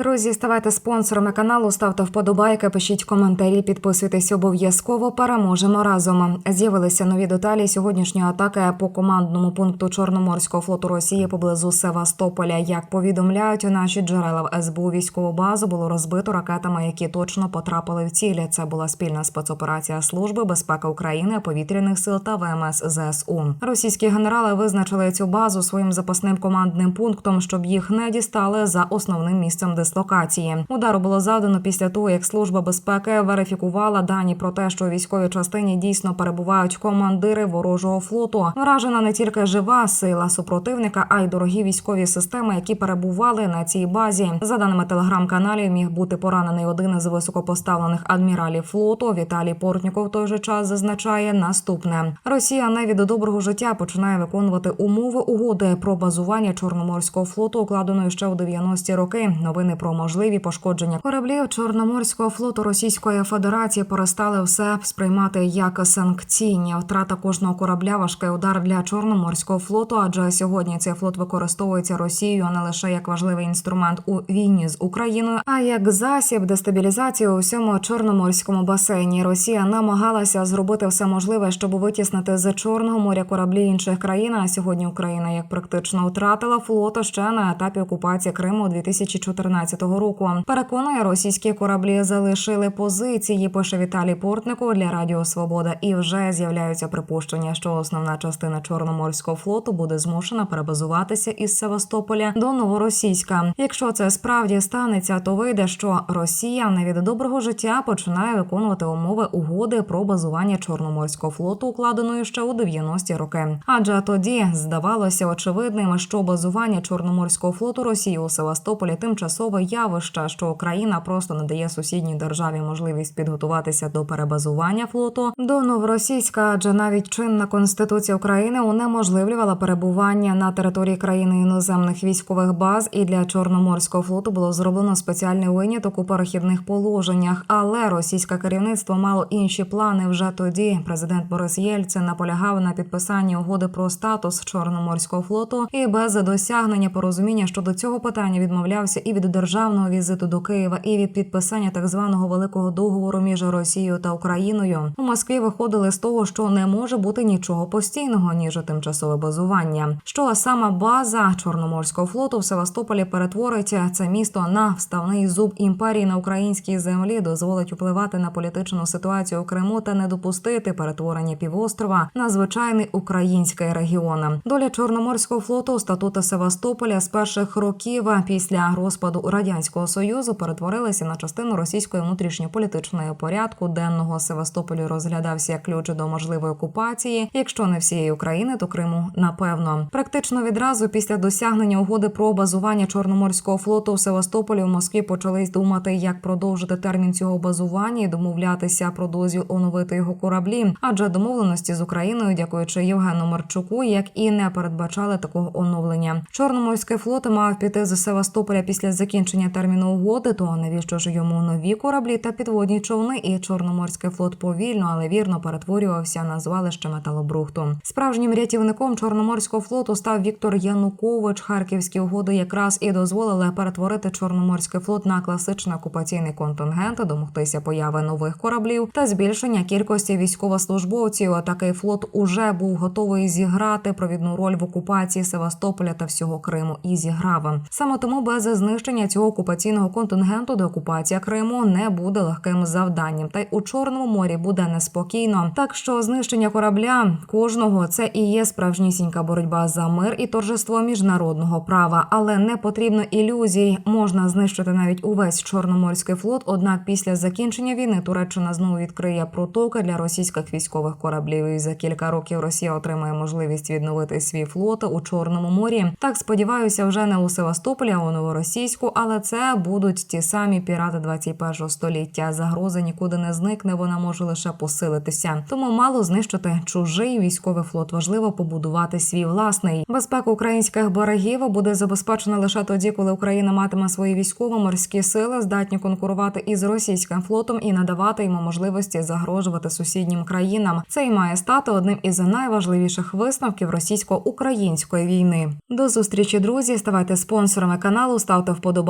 Друзі, ставайте спонсорами каналу, ставте вподобайки, пишіть коментарі, підписуйтесь обов'язково. Переможемо разом. З'явилися нові деталі сьогоднішньої атаки по командному пункту Чорноморського флоту Росії поблизу Севастополя. Як повідомляють наші джерела в СБУ військову базу було розбито ракетами, які точно потрапили в цілі. Це була спільна спецоперація служби безпеки України, повітряних сил та ВМС ЗСУ. Російські генерали визначили цю базу своїм запасним командним пунктом, щоб їх не дістали за основним місцем дислокації. Удару було завдано після того, як служба безпеки верифікувала дані про те, що у військовій частині дійсно перебувають командири ворожого флоту. Вражена не тільки жива сила супротивника, а й дорогі військові системи, які перебували на цій базі. За даними телеграм-каналів, міг бути поранений один із високопоставлених адміралів флоту. Віталій Портніков в той же час зазначає наступне: Росія не від доброго життя починає виконувати умови угоди про базування Чорноморського флоту, укладеної ще у 90-ті роки. Новини про можливі пошкодження кораблів Чорноморського флоту Російської Федерації перестали все сприймати як санкційні. Втрата кожного корабля важкий удар для Чорноморського флоту, адже сьогодні цей флот використовується Росією не лише як важливий інструмент у війні з Україною, а як засіб дестабілізації у всьому чорноморському басейні. Росія намагалася зробити все можливе, щоб витіснити з Чорного моря кораблі інших країн. А сьогодні Україна як практично втратила флот ще на етапі окупації Криму 2014 року. Переконує, російські кораблі залишили позиції. Пише Віталій Портнику для Радіо Свобода, і вже з'являються припущення, що основна частина Чорноморського флоту буде змушена перебазуватися із Севастополя до Новоросійська. Якщо це справді станеться, то вийде, що Росія не від доброго життя починає виконувати умови угоди про базування Чорноморського флоту, укладеної ще у 90-ті роки. Адже тоді здавалося очевидним, що базування Чорноморського флоту Росії у Севастополі явище, що Україна просто не дає сусідній державі можливість підготуватися до перебазування флоту до Новоросійська, адже навіть чинна конституція України унеможливлювала перебування на території країни іноземних військових баз, і для Чорноморського флоту було зроблено спеціальний виняток у перехідних положеннях. Але російське керівництво мало інші плани вже тоді. Президент Борис Єльцин наполягав на підписанні угоди про статус Чорноморського флоту і без досягнення порозуміння щодо цього питання відмовлявся і від державного візиту до Києва, і від підписання так званого великого договору між Росією та Україною. У Москві виходили з того, що не може бути нічого постійного ніж тимчасове базування. Що сама база Чорноморського флоту в Севастополі перетворить це місто на вставний зуб імперії на українській землі, дозволить впливати на політичну ситуацію у Криму та не допустити перетворення півострова на звичайний український регіон. Доля Чорноморського флоту статуту Севастополя з перших років після розпаду радянського союзу перетворилася на частину російської внутрішньополітичної порядку денного Севастополю розглядався як ключ до можливої окупації, якщо не всієї України, то Криму напевно. Практично відразу після досягнення угоди про базування Чорноморського флоту в Севастополі в Москві почались думати, як продовжити термін цього базування і домовлятися про дозвіл оновити його кораблі. Адже домовленості з Україною, дякуючи Євгену Марчуку, як і не передбачали такого оновлення. Чорноморський флот мав піти з Севастополя після закінчення терміну угоди. То навіщо ж йому нові кораблі та підводні човни? І Чорноморський флот повільно, але вірно перетворювався на звалище металобрухту. Справжнім рятівником Чорноморського флоту став Віктор Янукович. Харківські угоди якраз і дозволили перетворити Чорноморський флот на класичний окупаційний контингент, домогтися появи нових кораблів та збільшення кількості військовослужбовців. Такий флот уже був готовий зіграти провідну роль в окупації Севастополя та всього Криму і зіграв. Саме тому без знищення цього окупаційного контингенту деокупація Криму не буде легким завданням. Та й у Чорному морі буде неспокійно. Так що знищення корабля кожного це і є справжнісінька боротьба за мир і торжество міжнародного права, але не потрібно ілюзій. Можна знищити навіть увесь чорноморський флот. Однак після закінчення війни Туреччина знову відкриє протоки для російських військових кораблів. І за кілька років Росія отримає можливість відновити свій флот у Чорному морі. Так сподіваюся, вже не у Севастополі, а у Новоросійську, але це будуть ті самі пірати 21 століття. Загроза нікуди не зникне. Вона може лише посилитися. Тому мало знищити чужий військовий флот. Важливо побудувати свій власний. Безпека українських берегів буде забезпечена лише тоді, коли Україна матиме свої військово-морські сили, здатні конкурувати із російським флотом і надавати йому можливості загрожувати сусіднім країнам. Це і має стати одним із найважливіших висновків російсько-української війни. До зустрічі, друзі. Ставайте спонсорами каналу, ставте вподобайки